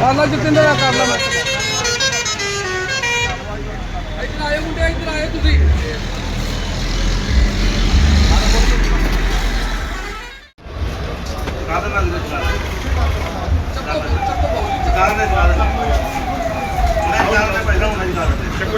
ਕਰ ਲਾ ਜਤਿੰਦਰ ਆ ਕਰ ਲਾ ਮੈਂ। ਇੱਧਰ ਆਏ ਮੁੰਡੇ ਇੱਧਰ ਆਏ ਤੁਸੀਂ। ਕਾਹਦੇ ਨਾਲ ਦੇ ਚਲਾ ਕਾਰ ਦੇ ਚਲਾ ਦੇ ਮੈਂ ਚਾਰ ਦੇ ਪਹਿਲਾਂ ਚਲਾ ਦੇ ਚੱਕੋ ਚੱਕੋ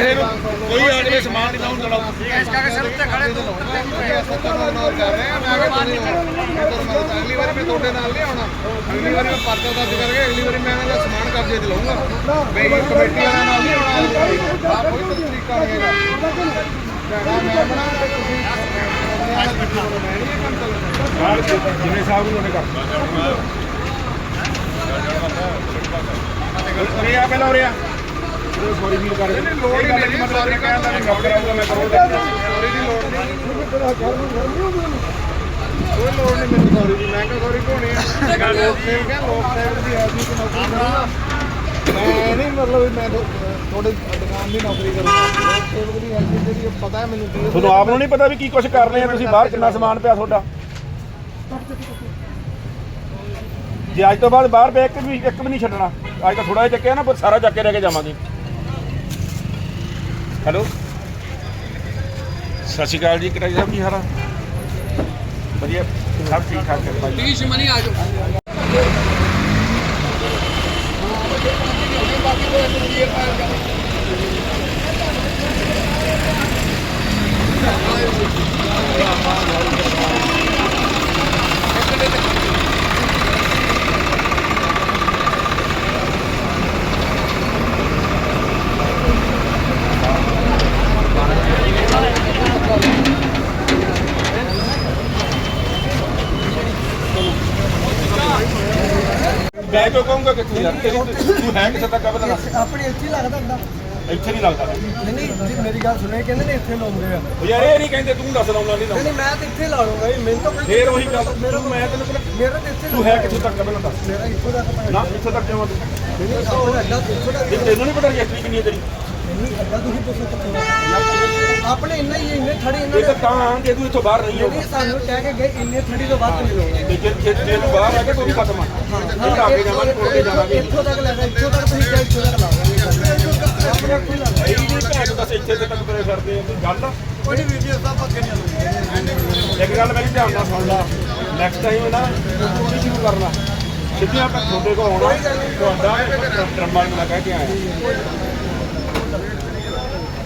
ਕਿਸੇ ਨੂੰ ਕੋਈ ਆ ਜਾਵੇ ਸਮਾਨ ਨਹੀਂ ਲਾਉਣ ਦੜਾਓ ਇਸ ਕਰਕੇ ਸਿਰ ਉੱਤੇ ਖੜੇ ਤੋਂ ਇਗਨੋਰ ਕਰ ਰਹੇ ਆ ਮੈਂ ਕਿਹਾ ਤੁਸੀਂ ਅਗਲੀ ਵਾਰੀ ਮੈਂ ਤੁਹਾਡੇ ਨਾਲ ਨਹੀਂ ਆਉਣਾ। ਅਗਲੀ ਵਾਰੀ ਮੈਂ ਪਰਚਾ ਦਰਜ ਕਰਕੇ ਅਗਲੀ ਵਾਰੀ ਮੈਂ ਇਹਨਾਂ ਦਾ ਸਮਾਨ ਕਬਜ਼ੇ 'ਚ ਲਊਂਗਾ। ਬਈ ਕਮੇਟੀ ਵਾਲਿਆਂ ਨਾਲ ਨਹੀਂ ਆਉਣਾ ਆਪ ਕੋਈ ਤਰੀਕਾ ਨਹੀਂ ਹੈਗਾ। ਮੈਂ ਬਣਾ ਤੇ ਤੁਸੀਂ ਮੈਂ ਨਹੀਂ ਕੰਮ ਚੱਲਣਾ ਜਿਵੇਂ ਸਾਹਿਬ ਨੂੰ ਉਹਨੇ ਕਰਤਾ। ਉਰੇ ਆ ਪਹਿਲਾਂ ਉਰੇ ਆ। ਸੌਰੀ ਫੀਲ ਕਰ ਰਹੇ ਲੋੜ ਨਹੀਂ ਮੇਰੀ ਮਤਲਬ ਇਹ ਕਹਿੰਦਾ ਵੀ ਕੰਮ ਕਰਾਊਗਾ ਮੈਂ ਕਰੂੰਗਾ ਸੌਰੀ ਦੀ ਲੋੜ ਨਹੀਂ ਕੋਈ ਲੋੜ ਨਹੀਂ ਮੈਨੂੰ ਸੌਰੀ ਦੀ ਮੈਂ ਕਿਹਾ ਸੌਰੀ ਕੋਣੀ ਆ। ਲੋਕ ਸੇਵ ਕਿਹਾ ਲੋਕ ਸੇਵ ਦੀ ਆਦਮੀ ਦੀ ਨੌਕਰੀ ਕਰੂੰਗਾ ਮੈਂ ਨਹੀਂ ਮਤਲਬ ਵੀ ਮੈਂ ਤੁਹਾਡੇ ਦੁਕਾਨ ਦੀ ਨੌਕਰੀ ਕਰੂੰਗਾ ਲੋਕ ਸੇਵਕ ਦੀ ਐਸੀ ਜਿਹੜੀ ਪਤਾ ਹੈ ਮੈਨੂੰ ਕੀ ਤੁਹਾਨੂੰ ਆਪ ਨੂੰ ਨਹੀਂ ਪਤਾ ਵੀ ਕੀ ਕੁਝ ਕਰ ਰਹੇ ਆ ਤੁਸੀਂ ਬਾਹਰ ਕਿੰਨਾ ਸਮਾਨ ਪਿਆ ਤੁਹਾਡਾ? ਜੇ ਅੱਜ ਤੋਂ ਬਾਅਦ ਬਾਹਰ ਇੱਕ ਵੀ ਇੱਕ ਵੀ ਨਹੀਂ ਛੱਡਣਾ ਅੱਜ ਤਾਂ ਥੋੜਾ ਜਿਹਾ ਚੱਕਿਆ ਨਾ ਪਰ ਸਾਰਾ ਚੱਕ ਕੇ ਲੈ ਕੇ ਜਾਵਾਂਗੇ। ਹੈਲੋ। ਸਤਿ ਸ਼੍ਰੀ ਅਕਾਲ ਜੀ ਕਰਾਈ ਸਾਹਿਬ ਕੀ ਹਾਲ ਆ? ਵਧੀਆ, ਸਭ ਠੀਕ ਠਾਕ ਹੈ ਭਾਈ। ਪੀਸ਼ ਮਨੀ ਆ ਜਾਓ। ਮੈਂ ਕਿਉਂ ਕਹੂੰਗਾ ਕਿ ਤੂੰ ਯਾਰ ਤੈਨੂੰ ਤੂੰ ਹੈ ਕਿੱਥੇ ਤੱਕ ਪਤਾ ਦੱਸ ਆਪਣੇ ਇੱਥੇ ਹੀ ਲੱਗਦਾ ਹੁੰਦਾ। ਇੱਥੇ ਨਹੀਂ ਲੱਗਦਾ। ਨਹੀਂ ਨਹੀਂ ਜੀ ਮੇਰੀ ਗੱਲ ਸੁਣੇ ਕਹਿੰਦੇ ਨੇ ਇੱਥੇ ਲਾਉਂਦੇ ਆ। ਉਹ ਯਾਰ ਇਹ ਨਹੀਂ ਕਹਿੰਦੇ ਤੂੰ ਦੱਸ ਲਾਉਂਦਾ ਨਹੀਂ ਨਹੀਂ ਲਾਉਂਦਾ। ਨਹੀਂ ਮੈਂ ਤਾਂ ਇੱਥੇ ਲਾ ਲੂੰਗਾ ਜੀ ਮੈਨੂੰ ਤਾਂ ਕੋਈ ਫੇਰ ਉਹੀ ਗੱਲ ਤੂੰ ਮੈਂ ਤੈਨੂੰ ਪਹਿਲਾਂ ਮੇਰਾ ਤਾਂ ਇੱਥੇ ਤੂੰ ਹੈ ਕਿੱਥੇ ਤੱਕ ਪਹਿਲਾਂ ਦੱਸ। ਮੇਰਾ ਇੱਥੋਂ ਤੱਕ ਪੜਾ ਨਾ ਇੱਥੇ ਤੱਕ ਜਾਵਾਂ ਤੂੰ? ਨਹੀਂ ਅੱਡਾ ਇੱਥੋਂ ਤੱਕ। ਜੇ ਤੈਨੂੰ ਨਹੀਂ ਪਤਾ ਰਜਿਸਟਰੀ ਕਿੰਨੀ ਹੈ ਤੇਰੀ। ਨਹੀਂ ਅੱਡਾ ਤੁਸੀਂ ਪੁੱਛੋ ਕਿੱਥੋਂ। ਆਪਣੇ ਇੰਨਾ ਹੀ ਹੈ, ਇੰਨੇ ਥੜੀ ਇਹ ਤਾਂ ਨੇ ਤਾਂ ਜੇ ਤੂੰ ਇੱਥੋਂ ਬਾਹਰ ਨਹੀਂ ਹੋਗਾ ਸਾਨੂੰ ਕਹਿ ਕੇ ਗਏ ਇੰਨੇ ਥੜੀ ਤੋਂ ਵੱਧ ਨਹੀਂ ਲਾਉਣਾ ਤੇ ਜੇ ਜੇ ਜੇ ਤੂੰ ਬਾਹਰ ਆ ਕੇ ਤੂੰ ਵੀ ਖਤਮ ਆ। ਇਹ ਤਾਂ ਅੱਗੇ ਜਾਵਾਂਗੇ ਮੁੜ ਕੇ ਜਾਵਾਂਗੇ। ਇੱਥੋਂ ਤੱਕ ਲੱਗਦਾ ਇੱਥੋਂ ਤੱਕ ਤੁਸੀਂ ਕਿਹਾ ਇੱਥੋਂ ਤੱਕ ਲਾਓਗੇ ਆਪਣੇ ਇੱਥੋਂ ਹੀ ਲਾਉਣਾ ਇਹ ਨਹੀਂ ਭੈਣ ਦੱਸ ਇੱਥੇ ਤੇ ਤੱਕ ਤੁਰੇ ਫਿਰਦੇ ਆ ਕੋਈ ਗੱਲ ਕੋਈ ਵੀਡੀਓ ਸਭ ਅੱਗੇ ਨਹੀਂ ਇੱਕ ਗੱਲ ਮੇਰੀ ਧਿਆਨ ਨਾਲ ਸੁਣ ਲਾ। ਨੈਕਸਟ ਟਾਈਮ ਨਾ ਤੂੰ ਨਹੀਂ ਸ਼ੁਰੂ ਕਰਨਾ। ਸਿੱਧੀ ਆਪਾਂ ਤੁਹਾਡੇ ਕੋਲ ਆਉਣਾ। ਤੁਹਾਡਾ ਡਰਮਾ ਨੂੰ ਕਹਿ ਕੇ ਆਇਆ।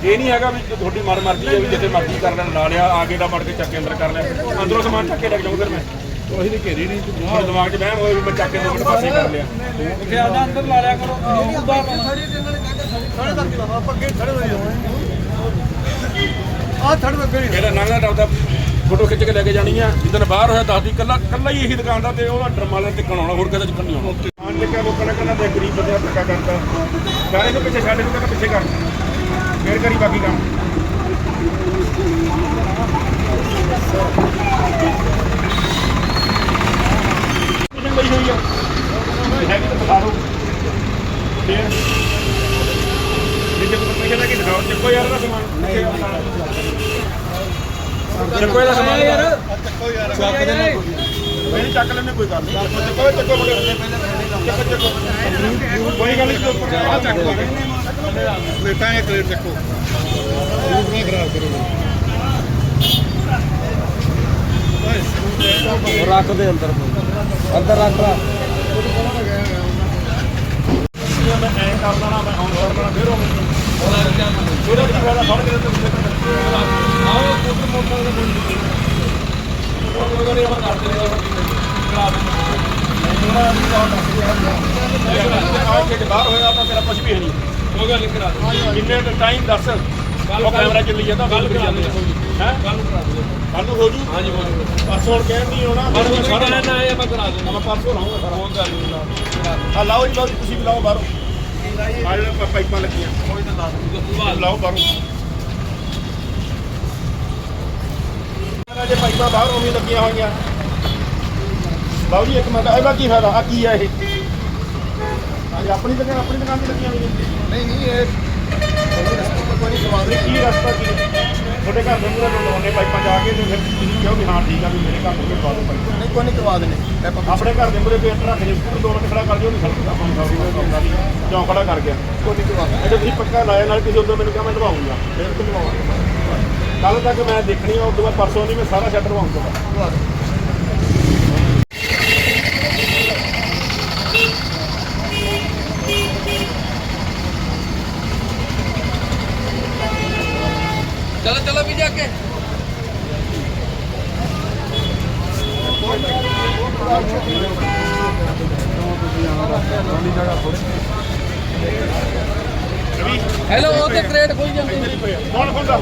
ਇਹ ਨਹੀਂ ਹੈਗਾ ਵੀ ਤੁਹਾਡੀ ਮਰ ਮਰਜ਼ੀ ਹੈ ਵੀ ਜਿੱਥੇ ਮਰਜ਼ੀ ਕਰ ਲੈਣ ਲਾ ਲਿਆ ਆਗੇ ਦਾ ਮੜ ਕੇ ਚੱਕ ਕੇ ਅੰਦਰ ਕਰ ਲਿਆ ਅੰਦਰੋਂ ਸਮਾਨ ਚੱਕ ਕੇ ਲੈ ਕੇ ਜਾਊਂ ਫਿਰ ਮੈਂ। ਉਹੀ ਨਹੀਂ ਘੇਰੀ ਨਹੀਂ ਤੂੰ ਦਿਮਾਗ 'ਚ ਵਹਿਮ ਹੋਇਆ ਵੀ ਮੈਂ ਚੱਕ ਕੇ ਦੋ ਪਾਸੇ ਕਰ ਲਿਆ। ਇੱਥੇ ਆਦਾ ਅੰਦਰ ਲਾ ਲਿਆ ਕਰੋ ਥੜੀ ਤੇ ਇਹਨਾਂ ਨੇ ਕਹਿ ਕੇ ਥੜੇ ਤੱਕ ਲਾਵਾ ਆਪਾਂ ਅੱਗੇ ਥੜੇ ਹੋ। ਜਾਵਾਂਗੇ ਆ ਥੜ ਅੱਗੇ। ਨਹੀਂ ਜਿਹੜਾ ਨਾਂਗਾ ਟੱਪਦਾ ਫੋਟੋ ਖਿੱਚ ਕੇ ਲੈ ਕੇ ਜਾਣੀ ਆ। ਜਿੱਦਣ ਬਾਹਰ ਹੋਇਆ ਦੱਸਦੀ ਕੱਲਾ ਕੱਲਾ ਹੀ ਇਹੀ ਦੁਕਾਨ ਦਾ ਤੇ ਉਹਦਾ ਡਰਮ ਵਾਲੇ ਟਿਕਣ ਆਉਣਾ ਹੋਰ ਕਿਤੇ ਟਿਕਣ ਨਹੀਂ ਆਉਣਾ। ਦੁਕਾਨ ਕਿਆ ਲੋਕਾਂ ਨੇ ਕਹਿੰਦਾ ਤੇ ਗਰੀਬ ਬੰਦੇ ਦਾ ਧੱਕਾ ਕਰਦਾ। ਗਾਣੇ ਨੂੰ ਪਿੱਛੇ ਛੱਡ ਕੇ ਕਹਿੰਦਾ ਪਿੱਛੇ ਕਰ। ਫੇਰ ਕਰੀ ਬਾਕੀ ਕੰਮ ਕਿੰਨੀ ਬਈ ਹੋਈ ਆ ਹੈਗੀ ਤਾਂ ਦਿਖਾ ਦਿਓ ਫੇਰ ਜੇ ਕੋਈ ਪੈਸੇ ਲੈ ਕੇ ਦਿਖਾਓ ਚੱਕੋ ਯਾਰ ਦਾ ਸਮਾਨ ਚੱਕੋ ਇਹਦਾ ਸਮਾਨ ਯਾਰ ਚੱਕ ਦੇ ਨਾ ਨਹੀਂ ਚੱਕ ਲੈਣੇ ਕੋਈ ਗੱਲ ਨਹੀਂ ਚੱਕੋ ਚੱਕੋ ਮੁੰਡੇ ਚੱਕੋ ਚੱਕੋ ਕੋਈ ਗੱਲ ਨਹੀਂ ਉੱਪਰ ਆ ਚੱਕੋ ਪਲੇਟਾਂ ਇਹ ਪਲੇਟ ਚੱਕੋ ਰੂਟ ਨਾ ਖਰਾਬ ਕਰੋ ਰੱਖ ਦੇ ਅੰਦਰ ਅੰਦਰ ਰੱਖ ਲਾ ਮੈਂ ਐਂ ਕਰ ਦੇਣਾ ਮੈਂ ਹੁਣ ਕਰ ਦੇਣਾ ਫਿਰ ਉਹ ਉਹਦਾ ਕੀ ਫਾਇਦਾ ਫੜ ਕੇ ਤੇ ਉੱਥੇ ਆਓ ਕੁੱਟ ਮੋਟਰ ਦੇ ਮੁੰਡੇ ਉਹ ਉਹਦੇ ਨੇ ਕਰ ਦੇ ਕਰਾ ਦੇ ਆ ਕੇ ਬਾਹਰ ਹੋਇਆ ਤਾਂ ਤੇਰਾ ਕੁਝ ਵੀ ਹੈ ਨਹੀਂ ਗੱਲ ਕਰਾ ਦੇ ਕਿੰਨੇ ਟਾਈਮ ਦੱਸ। ਉਹ ਕੈਮਰਾ ਚੱਲੀ ਜਾਂਦਾ ਗੱਲ ਕਰੀ ਜਾਂਦੇ। ਹੈ? ਗੱਲ ਕਰਾ ਦੇ ਕੱਲ ਨੂੰ ਹੋ ਜੂ? ਹਾਂਜੀ ਹੋ ਜੂ। ਪਰਸੋਂ ਹੁਣ ਕਹਿਣ ਨਹੀਂ ਆਉਣਾ ਪਰ ਉਹ ਸਾਰਾ ਨਾ ਆਏ ਆਪਾਂ ਕਰਾ ਦਿੰਦੇ। ਮੈਂ ਪਰਸੋਂ ਲਾਉਂਗਾ ਸਾਰਾ। ਉਹ ਗੱਲ ਨਹੀਂ ਆ ਲਾਓ ਜੀ ਲਾਓ ਜੀ ਤੁਸੀਂ ਵੀ ਲਾਓ ਬਾਹਰੋਂ। ਆ ਜਿਹੜਾ ਪਾਈਪਾਂ ਲੱਗੀਆਂ। ਕੋਈ ਤਾਂ ਦੱਸ ਲਾਓ ਬਾਹਰੋਂ। ਜੇ ਪਾਈਪਾਂ ਬਾਹਰ ਉਵੇਂ ਲੱਗੀਆਂ ਹੋਈਆਂ। ਲਾਓ ਜੀ ਇੱਕ ਮਿੰਟ। ਇਹਦਾ ਕੀ ਫਾਇਦਾ? ਆ ਕੀ ਹੈ ਇਹ? ਆਪਣੀ ਦੁਕਾਨ ਆਪਣੀ ਦੁਕਾਨ ਤੇ ਲੱਗੀਆਂ ਹੋਈਆਂ। ਨਹੀਂ ਨਹੀਂ ਇਹ ਕੀ ਰਸਤਾ ਕੀ? ਤੁਹਾਡੇ ਘਰ ਦੇ ਮੂਹਰੇ ਲਾਉਣੇ ਪਾਈਪਾਂ ਜਾ ਕੇ ਤੇ ਫਿਰ ਤੁਸੀਂ ਕਹੋ ਵੀ ਹਾਂ ਠੀਕ ਆ ਵੀ ਮੇਰੇ ਘਰ ਦੇ ਮੂਹਰੇ ਪਾ ਦਿਓ ਪਾਈਪਾਂ। ਨਹੀਂ ਕੋਈ ਨਹੀਂ ਕਰਵਾ ਦੇਣੇ ਆਪਣੇ ਘਰ ਦੇ ਮੂਹਰੇ ਪੇਟ ਰੱਖ ਜੇ ਸਕੂਲ ਦੋ ਮਿੰਟ ਖੜਾ ਕਰ ਦਿਓ ਨਹੀਂ ਸੜਕ ਆਪਾਂ ਨੂੰ ਸਾਰੀ ਕੰਮ ਦੀ ਖੜਾ ਕਰ ਗਿਆ। ਕੋਈ ਨਹੀਂ ਕਰਵਾ ਅੱਛਾ ਤੁਸੀਂ ਪੱਕਾ ਲਾਇਆ ਨਾਲ ਕਿਸੇ ਉਦੋਂ ਮੈਨੂੰ ਕਿਹਾ ਮੈਂ ਲਵਾਉਂਗਾ ਫਿਰ ਕਿ ਲਵਾਵਾਂਗਾ ਕੱਲ ਤੱਕ ਮੈਂ ਦੇਖਣੀ ਆ ਉਦੋਂ ਬਾਅਦ ਪਰਸੋਂ ਨਹੀਂ ਮੈਂ ਸਾਰਾ ਸ਼ਟਰ ਲਵਾਉਂਗਾ ਕਰਵਾ ਦੇਣੇ ਚਲੋ ਚਲੋ ਵੀ ਜਾ ਕੇ ਹੈਲੋ ਉਹ ਤੇ ਕ੍ਰੇਟ ਖੋਲ ਜਾਂਦੇ ਕੌਣ ਖੁੰਦਾ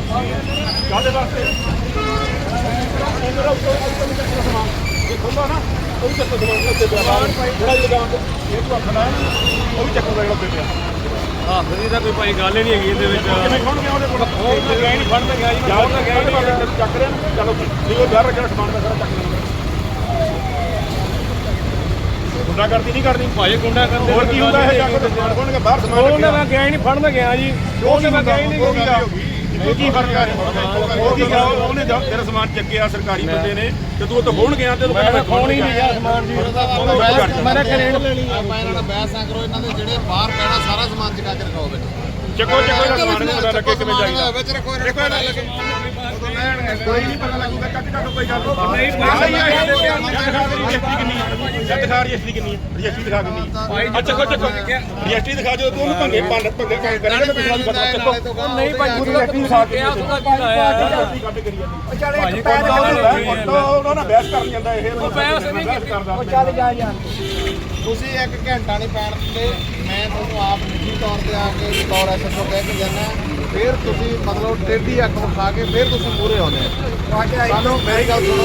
ਕਾਹਦੇ ਵਾਸਤੇ ਇਹਨਾਂ ਦਾ ਉੱਤੋਂ ਉੱਤੋਂ ਵੀ ਚੱਕਣਾ ਸਮਾਨ ਇਹ ਖੁੰਦਾ ਨਾ ਉਹ ਵੀ ਚੱਕੋ ਸਮਾਨ ਉੱਤੇ ਪਿਆ ਬਾਹਰ ਜਿਹੜਾ ਇਹ ਲਗਾਉਣ ਤੇ ਇਹ ਤੋਂ ਆਖਣਾ ਉਹ ਵੀ ਚੱਕੋ ਜਿਹੜਾ ਉੱਤੇ ਪਿਆ ਹਾਂ ਭਾਈ ਗੱਲ ਹੀ ਨਹੀਂ ਹੈਗੀ ਇਹਦੇ ਵਿੱਚ। ਕਿਵੇਂ ਗਿਆ ਉਹਦੇ ਕੋਲ? ਉਹ ਤਾਂ ਗਿਆ ਨਹੀਂ ਫੜਨ ਗਿਆ ਜੀ ਜਾਓ ਤਾਂ ਗਿਆ ਨਹੀਂ ਚੱਕ ਰਿਹਾ ਨਾ, ਚਲੋ ਠੀਕ ਉਹ ਬਾਹਰ ਰੱਖਣਾ ਸਮਾਨ ਦਾ ਸਾਰਾ ਚੱਕ ਲੈਣਾ ਗੁੰਡਾ ਕਰਦੀ ਨਹੀਂ ਕਰਨੀ। ਭਾਈ ਗੁੰਡਾ ਕਰਦੇ ਹੋਰ ਕੀ ਹੁੰਦਾ ਇਹ ਜਾ ਕੇ ਸਮਾਨ ਕੇ ਬਾਹਰ ਸਮਾਨ ਉਹਨੇ ਰੱਖਿਆ। ਮੈਂ ਗਿਆ ਨਹੀਂ ਫੜਨ ਗਿਆ ਜੀ। ਉਹਨੇ ਮੈਂ ਗਿਆ ਨਹੀਂ ਗੱਲ ਉਹ ਕੀ ਫ਼ਰਕ ਆ ਉਹ ਕੀ ਗੱਲ ਉਹਨੇ ਜਾ- ਤੇਰਾ ਸਮਾਨ ਚੱਕਿਆ ਸਰਕਾਰੀ ਬੰਦੇ ਨੇ। ਤੇ ਤੂੰ ਉੱਥੇ ਖੋਣ ਗਿਆ ਤੇ ਤੂੰ ਕਹਿੰਦਾ ਮੈਂ ਖੋਣ ਹੀ ਨਹੀਂ ਗਿਆ ਸਮਾਨ ਜੀ। ਮੈਂ ਕਰੇਟ ਆਪਾਂ ਇਹਨਾਂ ਨਾਲ ਬਹਿਸ ਕਰੋ ਇਹਨਾਂ ਦੇ ਜਿਹੜੇ ਬਾਹਰ ਪੈਣਾ ਸਾਰਾ ਸਮਾਨ ਚਕਾ ਕੇ ਰਖਾਓ ਬੇਟਾ। ਚੱਕੋ ਚੱਕੋ ਇਹਦਾ ਸਮਾਨ ਨਹੀਂ ਪਤਾ ਲੱਗੇ ਕਿਵੇਂ ਜਾਈਦਾ ਵਿੱਚ ਰੱਖੋ ਨੂੰ ਪਤਾ ਲੱਗੇ ਕੋਈ ਨਹੀਂ ਪਤਾ ਲੱਗੂਗਾ ਕੱਟ ਕੱਟ ਕੋਈ ਗੱਲ ਨਹੀਂ। ਦੇ ਰਜਿਸਟਰੀ ਕਿੰਨੀ ਹੈ ਜਦ ਦਿਖਾ ਰਜਿਸਟਰੀ ਕਿੰਨੀ ਹੈ ਰਜਿਸਟਰੀ ਦਿਖਾ ਕਿੰਨੀ ਅੱਛਾ ਚੱਕੋ ਚੱਕੋ। ਰਜਿਸਟਰੀ ਦਿਖਾ ਜੋ ਤੂੰ ਉਹਨੂੰ ਭੰਗੇ ਭੰਨ ਭੰਗੇ ਕੰਮ ਕਰੇਗਾ ਤੇ ਪਿਛਲਾ ਖਤਮ ਚੱਕੋ। ਨਹੀਂ ਭਾਈ ਤੂੰ ਰਜਿਸਟਰੀ ਦਿਖਾ ਕੇ ਕੱਟ ਕਰੀ ਜਾਂਦੀ। ਉਹਨਾਂ ਨਾਲ ਬਹਿਸ ਕਰਨ ਜਾਂਦਾ ਇਹ ਬਹਿਸ ਨਹੀਂ ਕਰਦਾ ਚੱਲ ਜਾ ਤੁਸੀਂ ਇੱਕ ਘੰਟਾ ਨਹੀਂ ਪੈਣ ਦਿੰਦੇ ਮੈਂ ਤੁਹਾਨੂੰ ਆਪ ਨਿੱਜੀ ਤੌਰ ਤੇ ਆ ਕੇ ਤੌਰ ਐਸਐਸਓ ਕਹਿ ਕੇ ਜਾਣਾ ਫਿਰ ਤੁਸੀਂ ਮਤਲਬ ਟੇਢੀ ਅੱਖ ਵਿਖਾ ਕੇ ਫਿਰ ਤੁਸੀਂ ਮੂਰੇ ਆਉਂਦੇ ਸਾਨੂੰ ਮੇਰੀ ਗੱਲ ਸੁਣੋ।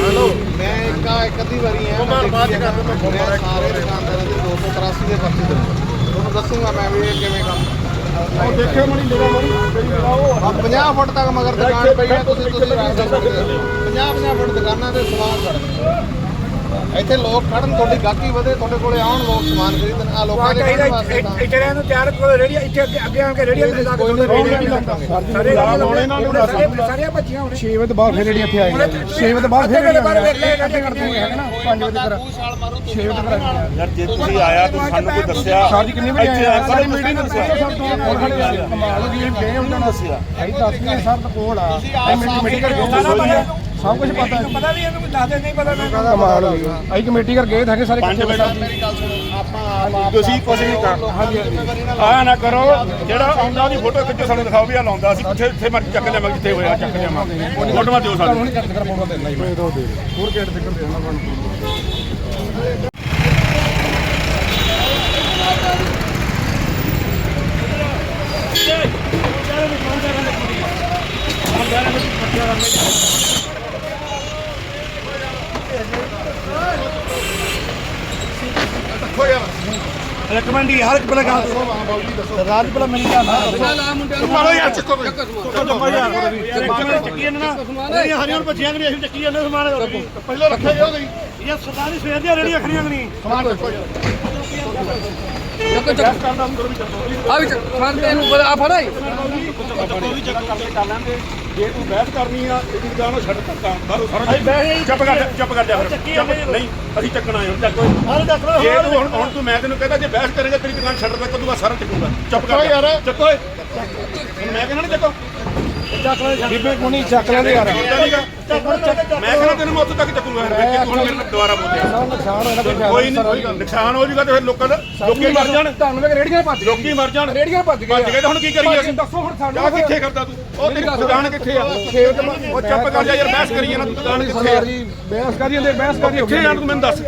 ਹੈਲੋ ਮੈਂ ਇੱਕ ਇੱਕ ਅੱਧੀ ਵਾਰੀ ਆ ਮੈਂ ਸਾਰੇ ਦੁਕਾਨਦਾਰਾਂ ਦੇ 283 ਦੇ ਪਰਚੇ ਦਿੰਦਾ। ਤੁਹਾਨੂੰ ਦੱਸੂਗਾ ਮੈਂ ਵੀ ਇਹ ਕਿਵੇਂ ਕੰਮ ਉਹ ਦੇਖਿਓ ਮਣੀ ਮੇਰਾ ਮਣੀ ਉਹ ਆ 50 ਫੁੱਟ ਤੱਕ ਮਗਰ ਦੁਕਾਨ ਪਈ ਹੈ ਤੁਸੀਂ ਤੁਸੀਂ ਰਾਜ ਕਰ ਸਕਦੇ 50 50 ਫੁੱਟ ਦੁਕਾਨਾਂ ਤੇ ਸਮਾਨ ਖੜਦੇ ਇੱਥੇ ਲੋਕ ਖੜਨ ਤੁਹਾਡੀ ਗਾਹਕੀ ਵਧੇ ਤੁਹਾਡੇ ਕੋਲੇ ਆਉਣ ਲੋਕ ਸਮਾਨ ਖਰੀਦਣ। ਆ ਲੋਕਾਂ ਦੇ ਖੜਨ ਵਾਸਤੇ ਤਾਂ ਇੱਥੇ ਰਹਿਣ ਨੂੰ ਤਿਆਰ ਕਰੋ ਰੇੜੀ ਇੱਥੇ ਅੱਗੇ ਅੱਗੇ ਆ ਕੇ ਰੇੜੀਆਂ ਤੇ ਲਾ ਕੇ ਕੋਈ ਨਹੀਂ ਰੇੜੀ ਨਹੀਂ ਲੱਗਾਂਗੇ ਸਾਰੇ ਸਾਰੇ ਸਾਰੀਆਂ ਬੱਚੀਆਂ ਹੋਣੇ। 6 ਵਜੇ ਬਾਅਦ ਫਿਰ ਰੇੜੀਆਂ ਇੱਥੇ ਆਏਗਾ 6 ਵਜੇ ਬਾਅਦ ਫਿਰ ਰੇੜੀਆਂ ਕਰਦੇ ਹੈਗਾ ਨਾ 5 ਵਜੇ ਤੱਕ। 6 ਵਜੇ ਤੱਕ ਯਾਰ ਜੇ ਤੁਸੀਂ ਆਇਆ ਤੂੰ ਸਾਨੂੰ ਕੋਈ ਦੱਸਿਆ। ਸਰ ਜੀ ਕਿੰਨੀ ਵਜੇ ਇੱਥੇ ਆਏ ਆ ਸਾਡੀ ਮੀਟਿੰਗ ਦੱਸਿਆ। ਕਮਾਲ ਹੋ ਗਈ ਗਏ ਉਹਨਾਂ ਦੱਸਿਆ। ਅਸੀਂ ਦੱਸ ਸਰ ਤਾਂ ਕੋਲ ਆ। ਕਮੇਟੀ ਕਰ। ਗਏ ਸਭ ਕੁਝ ਪਤਾ ਹੈ ਪਤਾ ਵੀ ਇਹਨੂੰ ਦੱਸਦੇ ਨਹੀਂ ਪਤਾ ਕਮਾਲ ਹੋ ਗਈ। ਅਸੀਂ ਕਮੇਟੀ ਕਰ ਗਏ ਥਾਗੇ ਸਾਰੇ ਪੰਜ ਵਜੇ ਮੇਰੀ ਗੱਲ ਸੁਣੋ ਆਪਾਂ ਤੁਸੀਂ ਕੁਝ ਨਹੀਂ ਕਰ ਆ ਨਾ ਕਰੋ ਜਿਹੜਾ ਆਉਂਦਾ ਉਹਦੀ ਫੋਟੋ ਖਿੱਚੋ ਸਾਨੂੰ ਦਿਖਾਓ ਵੀ ਆ ਲਾਉਂਦਾ। ਅਸੀਂ ਕਿੱਥੇ ਇੱਥੇ ਮਰ ਚੱਕ ਲਿਆਵਾਂਗੇ ਜਿੱਥੇ ਹੋਇਆ ਚੱਕ ਲਿਆਵਾਂਗੇ। ਫੋਟੋਆਂ ਦਿਓ ਸਾਨੂੰ। ਹੁਣੇ ਚੱਕ ਕਰ ਫੋਟੋ ਦੇਣਾ ਹੀ ਮੈਂ। ਹੋਰ ਗੇਟ ਤੇ ਕਰ ਦੇਣਾ ਤੁਹਾਨੂੰ? ਰეკਮੈਂਡੀ ਹਰ ਇੱਕ ਬਲਾ ਗੱਲ ਸਰਦਾਰ ਜੀ ਪਹਿਲਾਂ ਮੈਨੂੰ ਧਿਆਨ ਨਾਲ ਦੱਸੋ ਲਾ ਮੁੰਡਿਆਂ ਨੂੰ ਮਾਰੋ ਯਾਰ ਚੱਕੋ ਚੱਕੋ ਯਾਰ ਚੱਕੀ ਇਹਨਾਂ ਨਾ। ਇਹ ਹਰੀਆਂ ਬੱਚੀਆਂ ਕਿ ਅਸੀਂ ਚੱਕੀ ਜਾਂਦੇ ਸਮਾਨ। ਪਹਿਲਾਂ ਰੱਖਿਆ ਗਿਆ ਗਈ। ਇਹ ਸਰਦਾਰੀ ਸਵੇਰ ਦੀਆਂ ਰੇੜੀਆਂ ਖੜੀਆਂ ਨਹੀਂ ਚੱਕੋ। ਚੱਕੋ ਆ ਵੀ ਫੜ ਆ ਫੜਾਈ ਜੇ ਤੂੰ ਬਹਿਸ ਕਰਨੀ ਆ ਇਹਦੀ ਛੱਡ ਬਾਹਰੋਂ ਚੁੱਪ ਕਰ ਜਾ ਚੁੱਪ ਕਰ ਜਾ ਫਿਰ। ਚੁੱਪ ਨਹੀਂ ਅਸੀਂ ਚੱਕਣਾ ਹੈ। ਹੁਣ ਚੱਕੋ ਜੇ ਤੂੰ ਹੁਣ ਹੁਣ ਤੂੰ ਮੈਂ ਤੈਨੂੰ ਕਹਿੰਦਾ ਜੇ ਬਹਿਸ ਕਰੇਗਾ ਤੇਰੀ ਦੁਕਾਨ ਛੱਡ ਦੇ ਕਦੋਂ ਸਾਰਾ ਚੱਕੂਗਾ। ਚੁੱਪ ਕਰ ਯਾਰ। ਚੱਕੋ ਮੈਂ ਕਹਿੰਦਾ ਨਹੀਂ ਚੱਕੋ। ਬੀਬੇ ਕੋਣੀ ਚੱਕ ਲੈਂਦੇ ਯਾਰ। ਮੈਂ ਕਹਿੰਦਾ ਤੈਨੂੰ ਮੈਂ ਉੱਥੇ ਤੱਕ ਚੱਕੂਗਾ ਫਿਰ ਜੇ ਤੂੰ ਹੁਣ ਮੇਰੇ ਨਾਲ ਦੁਬਾਰਾ ਬੋਲਿਆ ਨੁਕਸਾਨ ਹੋਇਆ ਕੋਈ ਕੋਈ ਨਹੀਂ ਨੁਕਸਾਨ ਹੋ ਜਾਊਗਾ ਤੇ ਫਿਰ ਲੋਕਾਂ ਦਾ ਲੋਕੀ ਮਰ ਜਾਣ। ਤੁਹਾਨੂੰ ਵੇ ਰੇੜੀਆਂ ਭੱਜ ਲੋਕੀ ਮਰ ਜਾਣ। ਰੇੜੀਆਂ ਭੱਜ ਗਏ ਭੱਜ ਗਏ ਤਾਂ ਹੁਣ ਕੀ ਕਰੀਏ ਅਸੀਂ? ਦੱਸੋ ਹੁਣ ਸਾਨੂੰ ਜਾ ਕਿੱਥੇ ਕਰਦਾ ਤੂੰ? ਉਹ ਤੇਰੀ ਦੁਕਾਨ ਕਿੱਥੇ ਆ? ਉਹ ਚੁੱਪ ਕਰ ਜਾ ਯਾਰ ਬਹਿਸ ਕਰੀ ਜਾਣਾ ਤੂੰ ਦੁਕਾਨ ਕਿੱਥੇ ਆ? ਸਰਦਾਰ ਜੀ ਬਹਿਸ ਕਰੀ ਜਾਂਦੇ ਬਹਿਸ ਕਰੀ ਹੋ ਕਿੱਥੇ ਆ? ਤੂੰ ਮੈਨੂੰ ਦੱਸ।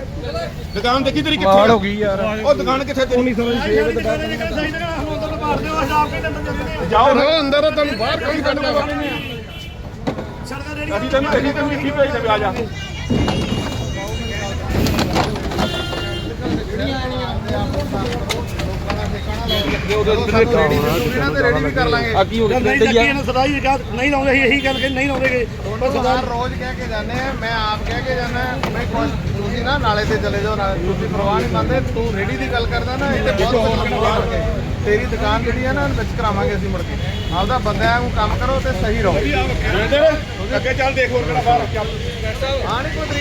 ਦੁਕਾਨ ਦੇਖੀ ਤੇਰੀ ਕਿੱਥੇ ਆ? ਹੋ ਗਈ ਯਾਰ। ਉਹ ਦੁਕਾਨ ਕਿੱਥੇ ਤੇਰੀ? ਨਹੀਂ ਸਮਝ ਛੇ ਵਜੇ ਤੱਕ ਜਾਓ। ਨਾ ਅੰਦਰ ਤੈਨੂੰ ਬਾਹਰ ਕੋਈ ਕੱਢੂਗਾ ਅਸੀਂ ਤੈਨੂੰ ਅਸੀਂ ਤੈਨੂੰ ਕੀ ਭੇਜ ਦੇਵੇ ਆ ਜਾ। ਰੈਡੀ ਵੀ ਕਰ ਲਾਂਗੇ ਅੱਗੀ ਹੋ ਗਈ ਤੇ ਯਾਰ ਸਦਾਈ ਨਹੀਂ ਲਾਉਂਦੇ ਇਹੀ ਗੱਲ ਕਿ ਨਹੀਂ ਲਾਉਂਦੇਗੇ ਸਰਦਾਰ ਰੋਜ਼ ਕਹਿ ਕੇ ਜਾਂਦੇ ਆ ਮੈਂ ਆਪ ਕਹਿ ਕੇ ਜਾਂਦਾ ਮੈਂ ਕੁਛ ਤੁਸੀਂ ਨਾ ਨਾਲੇ ਤੇ ਚਲੇ ਜਾਓ ਨਾਲੇ ਤੁਸੀਂ ਪ੍ਰਵਾਹ ਨਹੀਂ ਮੰਨਦੇ ਤੂੰ ਰੇੜੀ ਦੀ ਗੱਲ ਕਰਦਾ ਨਾ ਬਹੁਤ ਕੁਝ ਪ੍ਰਵਾਹ ਕਰਕੇ ਤੇਰੀ ਦੁਕਾਨ ਜਿਹੜੀ ਆ ਨਾ ਵਿੱਚ ਕਰਾਵਾਂਗੇ ਅਸੀਂ ਮੁੜ ਕੇ। ਆਪਦਾ ਬੰਦਿਆਂ ਨੂੰ ਕੰਮ ਕਰੋ ਤੇ ਸਹੀ ਰਹੋ। ਅੱਗੇ ਚੱਲ ਦੇਖ ਹੋਰ ਕਿਹੜਾ ਬਾਹਰ ਚੱਲ ਹਾਂ ਨਹੀਂ ਕੋਈ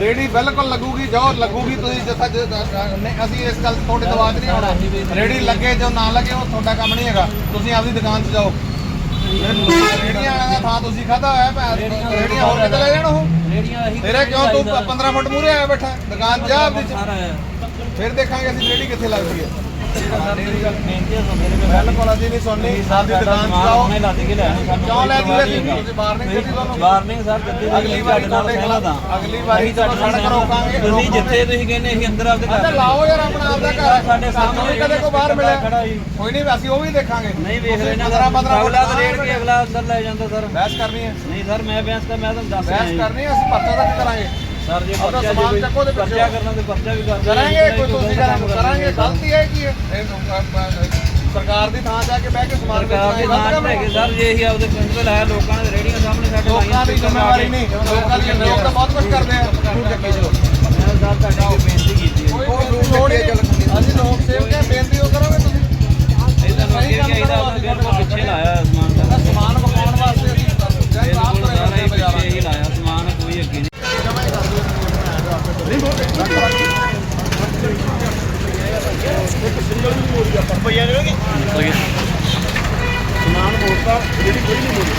ਰੇੜੀ ਬਿਲਕੁਲ ਲੱਗੂਗੀ ਜੋ ਲੱਗੂਗੀ ਤੁਸੀਂ ਜਿੱਥੇ ਅਸੀਂ ਇਸ ਗੱਲ 'ਚ ਤੁਹਾਡੇ ਦਬਾਅ 'ਚ ਨਹੀਂ ਆਉਣਾ। ਰੇੜੀ ਲੱਗੇ, ਜੋ ਨਾ ਲੱਗੇ, ਉਹ ਤੁਹਾਡਾ ਕੰਮ ਨਹੀਂ ਹੈਗਾ। ਤੁਸੀਂ ਆਪਦੀ ਦੁਕਾਨ 'ਚ ਜਾਓ। ਰੇੜੀਆਂ ਥਾਂ ਤੁਸੀਂ ਖਾਦਾ ਹੋਇਆ ਭੈ ਰੇੜੀਆਂ ਹੋਰ ਕਿਤੇ ਲੈ ਜਾਣ ਉਹ? ਰੇੜੀਆਂ ਅਸੀਂ ਤੇਰੇ ਕਿਉਂ ਤੂੰ 15 ਫੁੱਟ ਮੂਰੇ ਆਇਆ ਬੈਠਾ? ਦੁਕਾਨ ਜਾ ਆਪਦੀ ਫਿਰ ਦੇਖਾਂਗੇ ਅਸੀਂ ਰੇੜੀ ਕਿੱਥੇ ਲੱਗਦੀ ਹੈ। ਬਿਲਕੁਲ ਅਸੀਂ ਨਹੀਂ ਸੁਣਨੀ। ਦੁਕਾਨ ਕਿਉਂ ਲੈ ਅਸੀਂ ਤੁਸੀਂ? ਵਾਰਨਿੰਗ ਦਿੱਤੀ ਤੁਹਾਨੂੰ? ਵਾਰਨਿੰਗ ਸਰ ਦਿੱਤੀ ਹੋਈ ਅਗਲੀ ਹੈ ਵਾਰੀ ਤੁਹਾਡੇ ਨਾਲ ਤੁਹਾਡੇ ਸਹਿਮਤ ਹਾਂ। ਅਗਲੀ ਵਾਰੀ ਅਸੀਂ ਤੁਹਾਡੇ ਨਾਲ ਸੜਕ ਰੋਕਾਂਗੇ, ਤੁਸੀਂ ਰੋਕਾਂਗੇ। ਜਿੱਥੇ ਤੁਸੀਂ ਕਹਿੰਦੇ ਅਸੀਂ ਅੰਦਰ ਆਪਦੇ ਅੱਛਾ ਘਰ ਲਾਓ ਯਾਰ ਆਪਣਾ ਆਪਦਾ ਘਰ। ਸਾਡੇ ਸਾਨੂੰ ਵੀ ਸਾਹਮਣੇ ਕਦੇ ਕੋਈ ਬਾਹਰ ਖੜਾ ਮਿਲਿਆ। ਜੀ। ਕੋਈ ਨਹੀਂ ਅਸੀਂ ਉਹ ਵੀ ਦੇਖਾਂਗੇ। ਨਹੀਂ ਵੇਖ ਰਹੇ ਨਾ 15 15 ਅਗਲਾ ਕੇ ਅੰਦਰ ਲੈ ਜਾਂਦਾ ਸਰ। ਬਹਿਸ ਕਰਨੀ ਹੈ। ਨਹੀਂ ਸਰ ਮੈਂ ਬਹਿਸ ਕਰ ਮੈਂ ਤੁਹਾਨੂੰ ਦੱਸ ਰਿਹਾ ਬਹਿਸ ਕਰਨੀ ਹੈ, ਅਸੀਂ ਪਰਚਾ ਤੱਕ ਕਰਾਂਗੇ। ਸਰ ਜੇ ਆਪਦਾ ਪਰਚਾ ਸਮਾਨ ਜੇ ਚੱਕੋ ਤੇ ਕੋਈ ਪਰਚਾ ਕਰਨਾ ਤੇ ਪਰਚਾ ਵੀ ਕਰ ਕਰਾਂਗੇ ਕੋਈ ਤੁਸੀਂ ਗੱਲ ਕਰਾਂਗੇ ਗਲਤੀ ਹੈ ਕੀ ਹੈ ਇਹ, ਅ, ਅ, ਸਰਕਾਰ ਦੀ ਥਾਂ ਜਾ ਕੇ ਬਹਿ ਕੇ ਸਮਾਨ ਦੇ ਵੇਚਣਾ ਇਹ ਗਲਤ ਹੈਗੇ ਸਰ ਜੇ ਅਸੀਂ ਆਪਦੇ ਪਿੰਡ ਤੋਂ ਲਾਇਆ ਲੋਕਾਂ ਨੇ ਰੇੜੀਆਂ ਸਾਹਮਣੇ ਸਾਡੇ ਲੋਕਾਂ ਦੀ ਜ਼ਿੰਮੇਵਾਰੀ ਨਹੀਂ ਲੋਕਾਂ ਦੀ ਲੋਕ ਤਾਂ ਬਹੁਤ ਕੁਝ ਕਰਦੇ ਆ। ਫੂਡ ਚੱਕੀ ਚਲੋ ਮੈਂ ਸਰ ਤੁਹਾਡੇ ਅੱਗੇ ਬੇਨਤੀ ਕੀਤੀ ਹੈ। ਕੋਈ ਲੋੜ ਨਹੀਂ ਅਸੀਂ ਲੋਕ ਸੇਵਕ ਹੈ ਬੇਨਤੀ ਉਹ ਕਰੋਗੇ ਤੁਸੀਂ। ਇਹਦਾ ਲੋਕ ਇਹ ਕਿ ਇਹਦਾ ਉਹਦਾ ਬਿਲਕੁਲ ਪਿੱਛੇ ਲਾਇਆ ਸਮਾਨ ਦਾ ਸਮਾਨ ਵਿਕਾਉਣ ਵਾਸਤੇ ਅਸੀਂ ਜੈ ਆਪ ਬਿਲਕੁਲ ਸਾਰਾ ਹੀ ਬਾਜ਼ਾਰਾਂ ਪਿੱਛੇ ਹੀ ਲਾਇਆ ਸਮਾਨ ਕੋਈ ਅੱਗੇ ਨਹੀਂ ਸਮਾਨ ਮੋੜਦਾ ਜਿਹੜੀ ਕੋਈ ਨਹੀਂ ਮੋੜੀ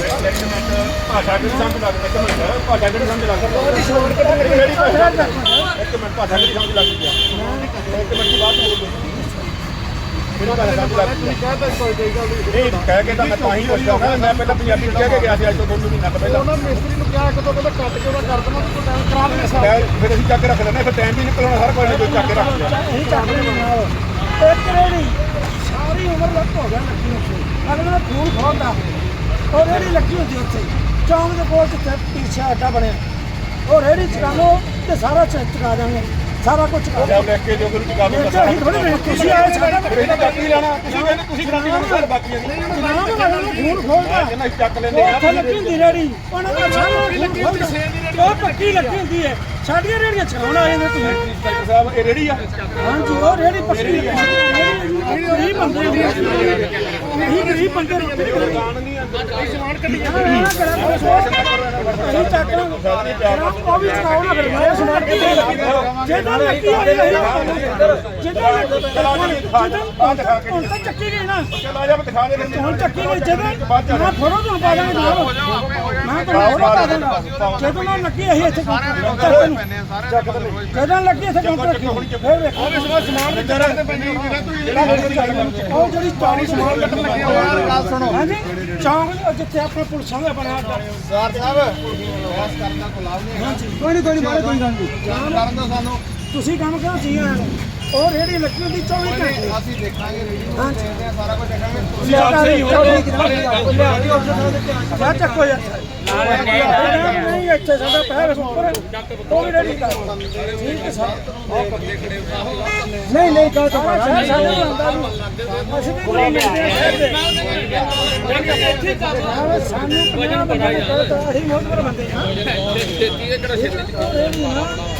ਭਾਸ਼ਾ ਕਿਹੜੀ ਸਮਝ ਲੱਗ ਇੱਕ ਮਿੰਟ ਭਾਸ਼ਾ ਕਿਹੜੀ ਸਮਝ ਲੱਗ ਕਿਹੜੀ ਭਾਸ਼ਾ ਕਿਹੜੀ ਸਮਝ ਲੱਗ ਗਿਆ। ਇੱਕ ਮਿੰਟ ਦੀ ਬਾਤ ਬੋਲ ਦੋ ਕਿਹੜੀ ਭਾਸ਼ਾ ਸਮਝ ਲੱਗ ਗਈ ਨਹੀਂ ਕਹਿ ਕੇ ਤਾਂ ਮੈਂ ਤਾਂ ਹੀ ਪੁੱਛਦਾ ਨਾ। ਮੈਂ ਪਹਿਲਾਂ ਪੰਜਾਬੀ ਕਹਿ ਕੇ ਗਿਆ ਸੀ ਅੱਜ ਤੋਂ ਦੋ ਮਹੀਨਾ ਪਹਿਲਾਂ। ਉਹਨਾਂ ਮਿਸਤਰੀ ਨੂੰ ਕਿਹਾ ਕਿ ਤੋਂ ਕਹਿੰਦਾ ਕੱਟ ਕੇ ਉਹਦਾ ਕਰ ਦੇਣਾ ਤੂੰ ਟਾਈਮ ਕਰਾ ਦੇ ਫਿਰ ਅਸੀਂ ਚੱਕ ਕੇ ਰੱਖ ਲੈਣਾ ਫਿਰ ਟਾਈਮ ਵੀ ਨਿਕਲਣਾ ਸਾਰਾ ਕੁਝ ਕੋਈ ਚੱਕ ਕੇ ਰੱਖ ਲਿਆ। ਇੱਕ ਰੇੜੀ। ਸਾਰੀ ਉਮਰ ਲੱਗ ਹੋ ਗਿਆ ਲੱਗੀ ਉੱਥੇ। ਅਗਲਾ ਫੂਲ ਖੋਲਦਾ ਉਹ ਰੇੜੀ ਲੱਗੀ ਹੁੰਦੀ ਉੱਥੇ। ਚੌਂਕ ਦੇ ਕੋਲ ਜਿੱਥੇ ਪਿੱਛੇ ਅੱਡਾ ਬਣਿਆ। ਉਹ ਰੇੜੀ ਚਕਾ ਲਓ। ਤੇ ਸਾਰਾ ਚ- ਚੁਕਾ ਦਾਂਗੇ। ਸਾਰਾ ਕੁਝ ਚੁਕਾ ਜਾਂ ਲਿਖ ਕੇ ਜੋ ਕੋਈ ਚੁਕਾ ਦੋ ਅਸੀਂ ਥੋੜੀ ਵੇਖ ਤੁਸੀਂ ਆਏ ਸਾਡਾ ਪਹਿਲਾਂ ਬਾਕੀ ਲੈਣਾ ਤੁਸੀਂ ਕਹਿੰਦੇ ਤੁਸੀਂ ਗਰੰਟੀ ਲੈਣੀ ਸਰ ਬਾਕੀ ਨਹੀਂ ਜਨਾਬ ਲੱਗਣਾ ਫੂਲ ਖੋਲਦਾ। ਜਿੰਨਾ ਚੱਕ ਉਹ ਲੈਂਦੇ ਆ ਉੱਥੇ ਲੱਗੀ ਹੁੰਦੀ ਰੇੜੀ। ਉਹਨਾਂ ਦਾ ਸਾਰਾ ਫੂਲ ਖੋਲਦਾ। ਉਹ ਪੱਕੀ ਲੱਗੀ ਹੁੰਦੀ ਹੈ। ਸਾਡੀਆਂ ਰੇੜੀਆਂ ਚਕਾਉਣ ਆ ਜਾਂਦੇ ਤੁਸੀਂ। ਇੰਸਪੈਕਟਰ ਸਾਹਿਬ ਇਹ ਰੇੜੀ ਆ। ਹਾਂਜੀ ਉਹ ਰੇੜੀ ਪੱਕੀ ਹੈ ਗਰੀਬ ਬੰਦੇ ਹੁੰਦੇ ਨਹੀਂ ਗਰੀਬ ਬੰਦੇ ਦੁਕਾਨ ਨਹੀਂ ਅੰਦਰ ਸਮਾਨ ਕੱਢੀ ਅਸੀਂ ਚੱਕ ਉਹ ਵੀ ਚਕਾਉ ਨਾ ਫਿਰ ਸਮਾਨ ਕਿੱਥੇ ਜਿੱਦਾਂ ਲੱਗੀ ਹੋਈ ਹੈ ਜਿੱਦਾਂ ਲੱਗੀ ਜਿੱਦਾਂ ਹੁਣ ਤਾਂ ਚੱਕੀ ਗਈ ਨਾ ਚਲ ਆ ਜਾ ਦਿਖਾ ਦੇ ਹੁਣ ਚੱਕੀ ਗਈ ਜਦੋਂ ਮੈਂ ਫੋਟੋ ਤੁਹਾਨੂੰ ਪਾ ਦਾਂਗਾ ਜਨਾਬ ਮੈਂ ਤੁਹਾਨੂੰ ਫੋਟੋ ਪਾ ਦਾਂਗਾ ਜਦੋਂ ਮੈਂ ਲੱਗੀ ਅਸੀਂ ਇੱਥੇ ਕਾਊਂਟਰ ਨੂੰ ਜਦੋਂ ਲੱਗੀ ਇੱਥੇ ਕਾਊਂਟਰ ਰੱਖੀ ਫਿਰ ਵੇਖੋ। ਸਮਾਨ ਵਿੱਚ ਰੱਖਦੇ ਪੈਂਦੇ ਜਿਹੜਾ ਰੇੜੀ ਚੱਲ ਉਹ ਜਿਹੜੀ ਚੌੜੀ ਸਮਾਨ ਕੱਟਣ ਲੱਗੀ ਆ ਗੱਲ ਸੁਣੋ। ਹਾਂਜੀ ਚੌਂਕ ਜਿੱਥੇ ਆਪਣੇ ਪੁਲਿਸਾਂ ਦਾ ਬਣਿਆ ਹੁੰਦਾ ਸਰ ਸਾਹਿਬ ਬਹਿਸ ਕਰਨ ਦਾ ਕੋਈ ਲਾਭ ਨਹੀਂ ਹਾਂਜੀ ਕੋਈ ਨਹੀਂ ਕੋਈ ਨਹੀਂ ਮਾਰੇ ਕੋਈ ਗੱਲ ਨਹੀਂ। ਜਾਨ ਕਰਨ ਦੋ ਸਾਨੂੰ ਤੁਸੀਂ ਕੰਮ ਕਰੋ ਜੀ ਉਹ ਰੇੜੀ ਲੱਗੀ ਹੁੰਦੀ 24 ਘੰਟੇ ਅਸੀਂ ਦੇਖਾਂਗੇ ਰੇਡੀਓ ਦੇਖਦੇ ਆ ਸਾਰਾ ਕੁਝ ਦੇਖਾਂਗੇ ਤੁਸੀਂ ਲਿਆ ਸਹੀ ਹੋ ਲਿਆ ਚੱਕੋ ਯਾਰ ਨਹੀਂ ਇੱਥੇ ਸਾਡਾ ਪੈਰ ਉੱਪਰ ਉਹ ਵੀ ਰੇੜੀ ਕਰ ਠੀਕ ਹੈ ਸਰ ਨਹੀਂ ਨਹੀਂ ਕਾ ਤਾਂ ਸਾਡੇ ਅਸੀਂ ਵੀ ਨਹੀਂ ਮਿਲਦੇ ਸਾਨੂੰ ਨੇ ਕਹਿ ਤਾ ਅਸੀਂ ਮੋਹਤਵਰ ਬੰਦੇ ਹਾਂ ਇਹ ਕਿਹੜਾ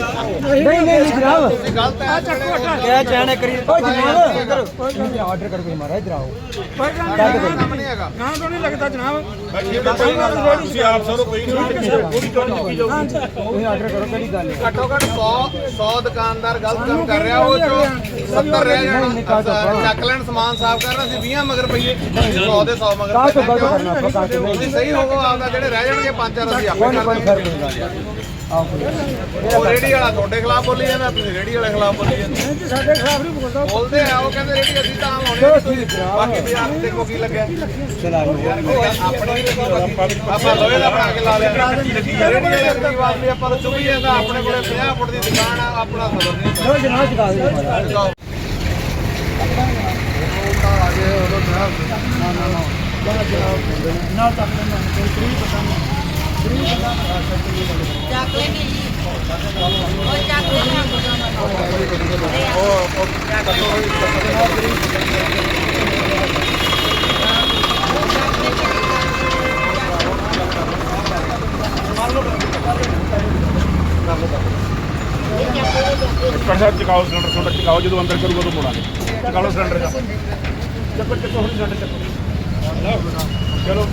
ਨਹੀਂ ਨਹੀਂ ਜਨਾਬ। ਗਲਤ ਹੈ ਕਿਆ ਚਾਹਣੇ ਕਰੀ ਓ ਜਨਾਬ ਨਹੀਂ। ਆਰਡਰ ਕਰ ਕੋਈ ਮਾਰਾ ਇਧਰ ਆਓ। ਕੋਈ ਗੱਲ ਨਹੀਂ ਕੰਮ ਨਹੀਂ। ਹੈਗਾ ਨਾ ਤੋਂ ਨਹੀਂ ਲੱਗਦਾ ਜਨਾਬ। ਤੁਸੀਂ ਆਪ ਸਰੋ ਕੋਈ ਹਾਂਜੀ। ਤੁਸੀਂ ਆਰਡਰ ਕਰੋ ਕਿਹੜੀ ਗੱਲ ਹੈ? ਘੱਟੋ ਘੱਟ 100 100 ਦੁਕਾਨਦਾਰ ਗਲਤ ਕੰਮ ਕਰ ਰਿਹਾ ਉਹ ਚੋਂ 70 ਰਹਿ ਜਾਣਾ। ਚੱਕ ਲੈਣ ਸਮਾਨ ਸਾਫ਼ ਕਰਨਾ ਸੀ 20 ਮਗਰ ਪਈਏ। 100 ਦੇ 100 ਮਗਰ ਤੁਸੀਂ ਸਹੀ ਹੋਵੋ ਆਪਦਾ ਜਿਹੜੇ ਰਹਿ ਜਾਣਗੇ ਪੰਜ ਚਾਰ ਅਸੀਂ ਆਪੇ ਕਰ ਆਓ ਉਹ ਰੇੜੀ ਵਾਲਾ ਤੁਹਾਡੇ ਖਿਲਾਫ ਬੋਲੀ ਜਾਂਦਾ ਤੁਸੀਂ ਰੇੜੀ ਵਾਲੇ ਖਿਲਾਫ ਬੋਲੀ ਜਾਂਦੇ ਨਹੀਂ ਸਾਡੇ ਖਿਲਾਫ ਨਹੀਂ ਬੋਲਦਾ ਬੋਲਦੇ ਆ ਉਹ ਕਹਿੰਦੇ ਰੇੜੀ ਅਸੀਂ ਤਾਂ ਲਾਉਣੀ ਬਾਕੀ ਬਾਜ਼ਾਰ ਦੇਖੋ ਕੀ ਲੱਗਿਆ ਚਲਾ ਲਓ ਯਾਰ ਕੋਈ ਆਪਣੇ ਹੀ ਦੇਖੋ ਬਾਕੀ ਆਪਾਂ ਲੋਹੇ ਦਾ ਬਣਾ ਕੇ ਲਾ ਲਿਆ ਰੇੜੀ ਵਾਲੇ ਅਗਲੀ ਵਾਰ ਲਈ ਆਪਾਂ ਨੂੰ ਚੁਭੀ ਜਾਂਦਾ ਆਪਣੇ ਕੋਲੇ 50 ਫੁੱਟ ਦੀ ਦੁਕਾਨ ਆ ਆਪਣਾ ਸਬਰ ਨਹੀਂ ਚਲੋ ਜਨਾਬ ਚਕਾ ਦਿਓ ਨਾਲ ਤੱਕ ਲੈਣਾ ਕੋਈ ਫ੍ਰੀ ਪਤਾ ਨਹੀਂ ਚੱਕ ਲੈਣੀ ਜੀ ਉਹ ਚੱਕ ਲੈਣਾ ਕੜਛਾ ਚਕਾਓ ਸਿਲੰਡਰ ਤੁਹਾਡਾ ਚਕਾਓ, ਜਦੋਂ ਅੰਦਰ ਕਰੂਗਾ ਉਦੋਂ ਮੋੜਾਂਗੇ। ਚਕਾ ਸਿਲੰਡਰ ਦਾ ਚੱਕੋ ਚੱਕੋ ਹੁਣ ਸਿਲੰਡਰ ਚੱਕੋ। ਚਲੋ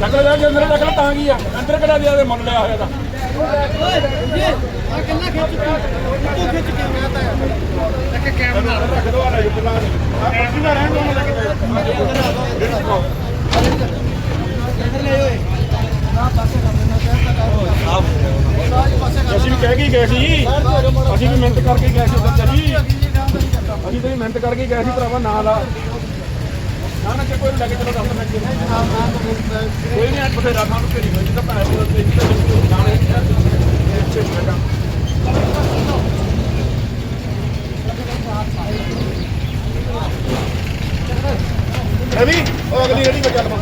ਚੱਕ ਲੈ ਜਾ ਅੰਦਰ ਚੱਕ ਲੈ ਤਾਂ ਕੀ ਆ ਅੰਦਰ ਕਿਹੜਾ ਵੀ ਆਵੇ ਮੁੱਲ ਲਿਆ ਹੋਇਆ ਦਾ ਰੱਖ ਦੋ ਆ ਲੈ ਪਹਿਲਾਂ ਐਸੀ ਨਾ ਰਹਿਣ ਦੋ ਨਾ ਲੈ ਕੇ ਅਸੀਂ ਵੀ ਕਹਿ ਕੇ ਗਏ ਸੀ। ਅਸੀਂ ਵੀ ਮਿਹਨਤ ਕਰਕੇ ਗਏ ਸੀ ਉੱਧਰ ਜੀ। ਅਸੀਂ ਤੇ ਮਿਹਨਤ ਕਰਕੇ ਗਏ ਸੀ, ਭਰਾਵਾ ਨਾਲ ਲਾ ਨਾ ਨਾ ਕਿ ਕੋਈ ਲੈ ਕੇ ਚਲੋ ਦਫ਼ਤਰ ਵਿੱਚ ਕੋਈ ਨਹੀਂ, ਅੱਜ ਬਥੇਰਾ ਖਾਣ ਨੂੰ ਤੇਰੀ ਹੋਈ ਤਾਂ ਪੈਸੇ ਉੱਤੇ ਜਿੱਥੇ ਜਾਣੇ ਇੱਥੇ ਬੈਠਾ। ਰਵੀ ਉਹ ਅਗਲੀ ਰੇੜੀ ਵਿੱਚ ਚੱਲ ਪਾ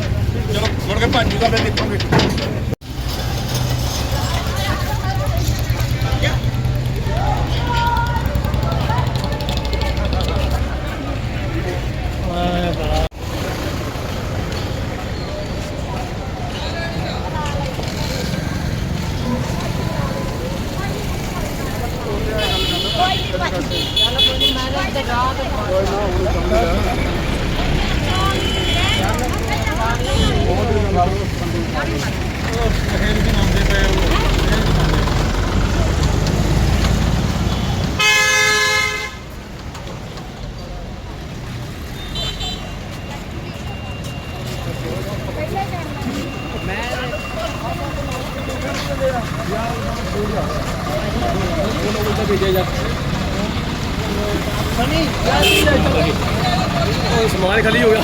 ਚਲੋ, ਮੁੜ ਕੇ ਭੱਜ ਜੂਗਾ ਫਿਰ ਦੇਖਾਂਗੇ ਸਮਾਨ ਖਾਲੀ ਹੋ ਗਿਆ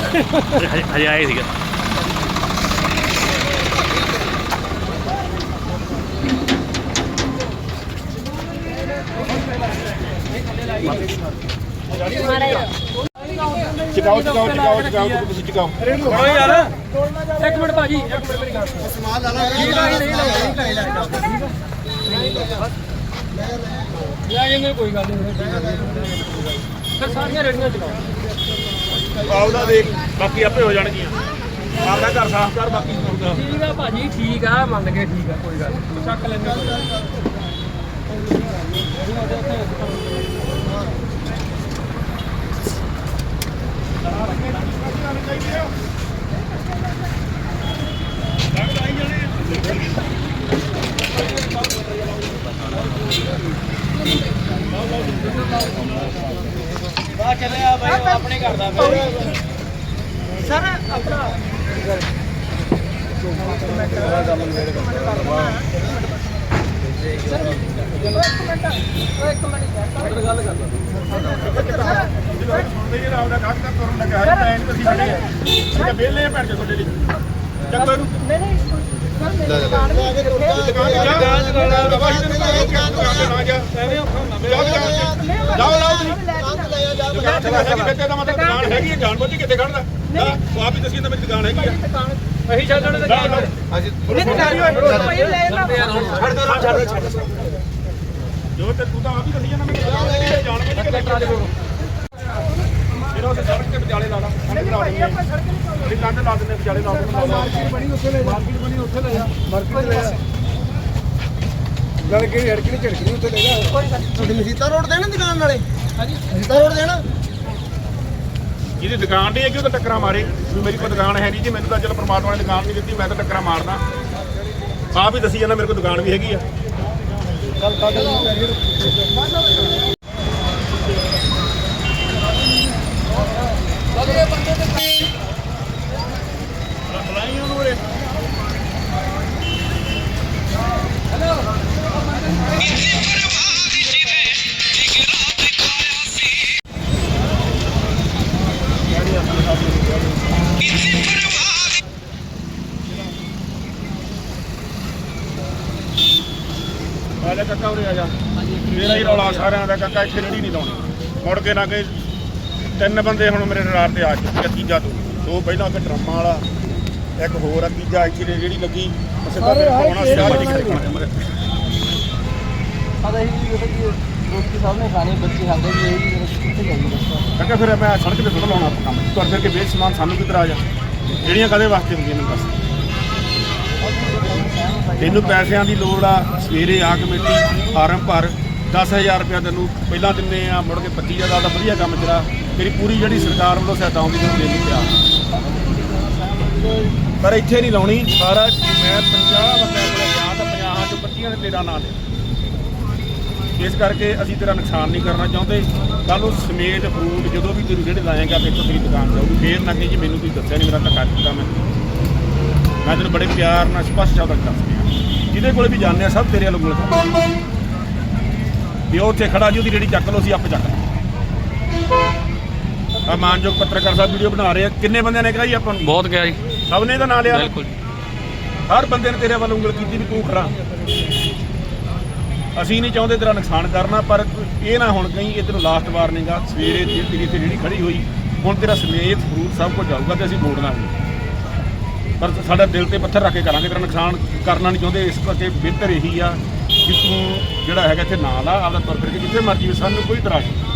ਹਜੇ ਆਏ ਸੀਗਾ ਚਕਾਓ ਚਕਾਓ ਚਕਾਓ ਚਕਾਓ ਤੁਸੀਂ ਚਕਾਓ ਬੜੋ ਯਾਰ। ਇੱਕ ਮਿੰਟ ਭਾਜੀ ਇੱਕ ਮਿੰਟ ਮੇਰੀ ਗੱਲ ਸਮਾਨ ਲਾ ਲਾ ਨਹੀਂ ਨਹੀਂ ਨਹੀਂ ਲੈ ਜਾਂਦੇ ਕੋਈ ਗੱਲ ਨਹੀਂ ਫਿਰ ਸਾਰੀਆਂ ਰੇੜੀਆਂ ਚਲਾਓ। ਆਪਦਾ ਦੇਖ ਬਾਕੀ ਆਪੇ ਹੋ ਜਾਣਗੀਆਂ। ਆਪਦਾ ਘਰ ਸਾਫ਼ ਕਰ ਬਾਕੀ ਹੋਊਗਾ ਠੀਕ ਆ ਭਾਜੀ ਠੀਕ ਆ ਮੰਨ ਕੇ ਠੀਕ ਆ ਕੋਈ ਗੱਲ। ਚੱਕ ਲੈਂਦੇ ਨੀ। ਬਾਹਰ ਚੱਲਿਆ ਬਾਈ ਉਹ ਆਪਣੇ ਘਰ ਦਾ ਪਿਆ ਸਰ ਆਪਣਾ ਸੁਣਦੇ ਜਿਹੜਾ ਆਪਦਾ ਗਾਹਕ ਦਾ ਤੁਰਨ ਲੱਗਾ ਹੈ ਪੈਣ ਤੇ ਖੜੇ ਆ ਅਸੀਂ ਵਿਹਲੇ ਆ ਭੈਣ ਚੋ ਤੁਹਾਡੇ ਲਈ ਚੱਕੋ ਨਹੀਂ ਨਹੀਂ ਸਰ ਮੇਰੀ ਦੁਕਾਨ ਵੀ ਦੁਕਾਨ ਜਾ ਦੁਕਾਨ ਤੇ ਵਾਹੀ ਤੈਨੂੰ ਕਹੋ ਦੁਕਾਨ ਤੇ ਨਾ ਜਾ ਐਵੇਂ ਔਖਾ ਹੁੰਦਾ ਜਾਓ ਜਾਓ ਲਾਓ ਤੁਸੀਂ ਦੁਕਾਨ ਤੇ ਹੈਗੀ ਬੱਚੇ ਦਾ ਮਤਲਬ ਦੁਕਾਨ ਹੈਗੀ ਹੈ ਜਾਣ ਬੁੱਝ ਕਿੱਥੇ ਖੜਦਾ ਆਪ ਹੀ ਦੱਸੀ ਤਾਂ ਮੇਰੀ ਦੁਕਾਨ ਹੈਗੀ ਆ ਦੁਕਾਨ ਅਸੀਂ ਚੱਲ ਜਾਣੇ ਲਾਓ ਲਾਓ ਨਹੀਂ ਦੁਕਾਨ ਭਾਈ ਲੈ ਲਾ ਛੱਡ ਦੇ ਛੱਡ ਦੇ ਜੋ ਤੇ ਤੂੰ ਤਾਂ ਆਪ ਹੀ ਦੱਸੀ ਜਾਂਦਾ ਮੈਂ ਦੁਕਾਨ ਹੈਗੀ ਹੈ ਜਾਣ ਬੁੱਝ ਕੇ ਕਿੱਥੇ ਖੜਦਾ ਜਿਹੜਾ ਉਹ ਸੜਕ ਤੇ ਵਿਚਾਲੇ ਲਾ ਲਾ ਕੰਧ ਲਾ ਦਿੰਦੇ ਅਸੀਂ ਕੰਧ ਲਾ ਦਿੰਦੇ ਵਿਚਾਲੇ ਲਾ ਦਿੰਦੇ। ਮਾਰਕੀਟ ਬਣੀ ਉੱਥੇ ਲੈ ਜਾ। ਮਾਰਕੀਟ ਬਣੀ ਉੱਥੇ ਲੈ ਜਾ। ਮਾਰਕੀਟ ਲੈ ਜਾ। ਗੱਲ ਕਿਹੜੀ ਹੜਕਣੀ ਝੜਕਣੀ ਉੱਥੇ ਲੈ ਜਾ। ਤੁਹਾਡੀ ਮਸੀਤਾ ਰੋਡ ਦੇਣਾ ਦੁਕਾਨ ਵਾਲੇ? ਹਾਂਜੀ। ਮਸੀਤਾ ਰੋਡ ਦੇਣਾ ਜਿਹਦੀ ਦੁਕਾਨ ਨਹੀਂ ਹੈਗੀ ਉਹ ਤਾਂ ਟੱਕਰਾਂ ਮਾਰੇ। ਵੀ ਮੇਰੀ ਕੋਈ ਦੁਕਾਨ ਹੈ ਨਹੀਂ ਜੀ ਮੈਨੂੰ ਤਾਂ ਚਲੋ ਪ੍ਰਮਾਤਮਾ ਨੇ ਦੁਕਾਨ ਨਹੀਂ ਦਿੱਤੀ ਮੈਂ ਤਾਂ ਟੱਕਰਾਂ ਮਾਰਦਾ। ਆਪ ਹੀ ਦੱਸੀ ਜਾਂਦਾ ਮੇਰੇ ਕੋਲ ਦੁਕਾਨ ਵੀ ਹੈਗੀ ਆ। Gracias. ਦਾ ਕਾਕਾ ਇੱਥੇ ਰੇੜੀ ਨਹੀਂ ਲਾਉਣੀ। ਮੁੜ ਕੇ ਨਾ ਕਿ ਤਿੰਨ ਬੰਦੇ ਹੁਣ ਮੇਰੇ ਰਾਰ ਤੇ ਆ ਚੁੱਕੇ ਆ ਤੀਜਾ ਤੋਂ। ਦੋ ਪਹਿਲਾਂ ਕਿ ਡਰਮਾਂ ਵਾਲਾ ਇੱਕ ਹੋਰ ਆ ਤੀਜਾ ਇੱਥੇ ਰੇੜੀ ਲੱਗੀ ਅਸੀਂ ਤਾਂ ਫਿਰ ਪਾਉਣਾ ਸਿਆਹ ਜੀ ਖਾਣਾ ਪਤਾ ਹੀ ਨਹੀਂ ਕਿ ਰੋਟੀ ਸਭ ਨੇ ਖਾਣੀ ਬੱਚੇ ਖਾਂਦੇ ਵੀ ਇਹ ਕਿੱਥੇ ਜਾਈਏ ਦੱਸੋ। ਕਹਿੰਦਾ ਫਿਰ ਮੈਂ ਸੜਕ ਤੇ ਥੋੜਾ ਲਾਉਣਾ ਕੰਮ। ਤੁਰ ਫਿਰ ਕੇ ਵੇਚ ਸਮਾਨ ਸਾਨੂੰ ਕਿਧਰ ਆ ਜਾ ਜਿਹੜੀਆਂ ਕਦੇ ਵਾਸਤੇ ਹੁੰਦੀਆਂ ਮੈਨੂੰ ਦੱਸ ਤੈਨੂੰ ਪੈਸਿਆਂ ਦੀ ਲੋੜ ਆ ਸਵੇਰੇ ਆ ਕਮੇਟੀ ਫਾਰਮ ਭਰ 10000 ਰੁਪਇਆ ਤੈਨੂੰ ਪਹਿਲਾਂ ਦਿੰਦੇ ਆ, ਮੁੜ ਕੇ 25000 ਦਾ ਵਧੀਆ ਕੰਮ ਜਿਹੜਾ ਤੇਰੀ ਪੂਰੀ ਜਿਹੜੀ ਸਰਕਾਰ ਵੱਲੋਂ ਸਹਾਇਤਾ ਆਉਂਦੀ, ਤੈਨੂੰ ਦੇਣੀ ਪਿਆ ਪਰ ਇੱਥੇ ਨਹੀਂ ਲਾਉਣੀ। ਸਾਰਾ ਮੈਂ 50 ਬੰਦਿਆਂ ਕੋਲ ਗਿਆ ਤਾਂ 50 ਚੋਂ 25 ਨੇ ਤੇਰਾ ਨਾਂ ਲਿਆ ਇਸ ਕਰਕੇ ਅਸੀਂ ਤੇਰਾ ਨੁਕਸਾਨ ਨਹੀਂ ਕਰਨਾ ਚਾਹੁੰਦੇ। ਕੱਲ ਨੂੰ ਸਮੇਤ ਫਰੂਟ ਜਦੋਂ ਵੀ ਤੈਨੂੰ ਜਿਹੜੇ ਲਾਏਗਾ ਤੇ ਤੇਰੀ ਦੁਕਾਨ ਜਾਊਗੀ। ਫੇਰ ਨਾ ਕਹੀਂ ਜੀ, ਮੈਨੂੰ ਤੁਸੀਂ ਦੱਸਿਆ ਨਹੀਂ, ਮੇਰਾ ਧੱਕਾ ਕੀਤਾ ਮੈਂ। ਮੈਂ ਤੈਨੂੰ ਬੜੇ ਪਿਆਰ ਨਾਲ ਸਪਸ਼ਟ ਸ਼ਬਦਾਂ 'ਚ ਦੱਸ ਰਿਹਾ ਜਿਹਦੇ ਕੋਲੇ ਵੀ ਜਾਂਦੇ ਆ, ਸਭ ਤੇਰੇ ਵੱਲੋਂ ਗੁਣ ਵੀ ਉਹ ਉੱਥੇ ਖੜਾ ਜੀ ਉਹਦੀ ਰੇੜੀ ਚੱਕ ਲਓ ਅਸੀਂ ਆਪੇ ਚੱਕ ਆ ਮਾਨਯੋਗ ਪੱਤਰਕਾਰ ਸਾਹਿਬ ਵੀਡੀਓ ਬਣਾ ਰਹੇ ਆ। ਕਿੰਨੇ ਬੰਦਿਆਂ ਨੇ ਕਿਹਾ ਜੀ ਆਪਾਂ ਨੂੰ? ਬਹੁਤ ਗਿਆ ਜੀ। ਸਭ ਨੇ ਤਾਂ ਨਾਂ ਲਿਆ। ਬਿਲਕੁਲ ਹਰ ਬੰਦੇ ਨੇ ਤੇਰੇ ਵੱਲ ਉਂਗਲ ਕੀਤੀ ਵੀ ਤੂੰ ਖੜਾ। ਅਸੀਂ ਨਹੀਂ ਚਾਹੁੰਦੇ ਤੇਰਾ ਨੁਕਸਾਨ ਕਰਨਾ ਪਰ ਇਹ ਨਾ ਹੁਣ ਕਹੀਂ ਇਹ ਤੈਨੂੰ ਲਾਸਟ ਵਾਰਨਿੰਗ ਆ। ਸਵੇਰੇ ਤੇ ਤੇਰੀ ਇੱਥੇ ਜਿਹੜੀ ਖੜੀ ਹੋਈ। ਹੁਣ ਤੇਰਾ ਸਮੇਤ ਫਰੂਟ ਸਭ ਕੁਝ ਜਾਊਗਾ ਤੇ ਅਸੀਂ ਮੋੜਨਾ ਨਹੀਂ। ਪਰ ਸਾਡਾ ਦਿਲ ਤੇ ਪੱਥਰ ਰੱਖ ਕੇ ਕਰਾਂਗੇ ਤੇਰਾ ਨੁਕਸਾਨ। ਕਰਨਾ ਨਹੀਂ ਚਾਹੁੰਦੇ ਇਸ ਕਰਕੇ ਬਿਹਤਰ ਇਹੀ ਆ। ਕਿ ਤੂੰ ਜਿਹੜਾ ਹੈਗਾ ਇੱਥੇ ਨਾਲ ਆ ਆਪਦਾ ਤੁਰ ਫਿਰ ਕੇ ਜਿੱਥੇ ਮਰਜ਼ੀ ਵੀ ਸਾਨੂੰ ਕੋਈ ਇਤਰਾਜ਼ ਨਹੀਂ।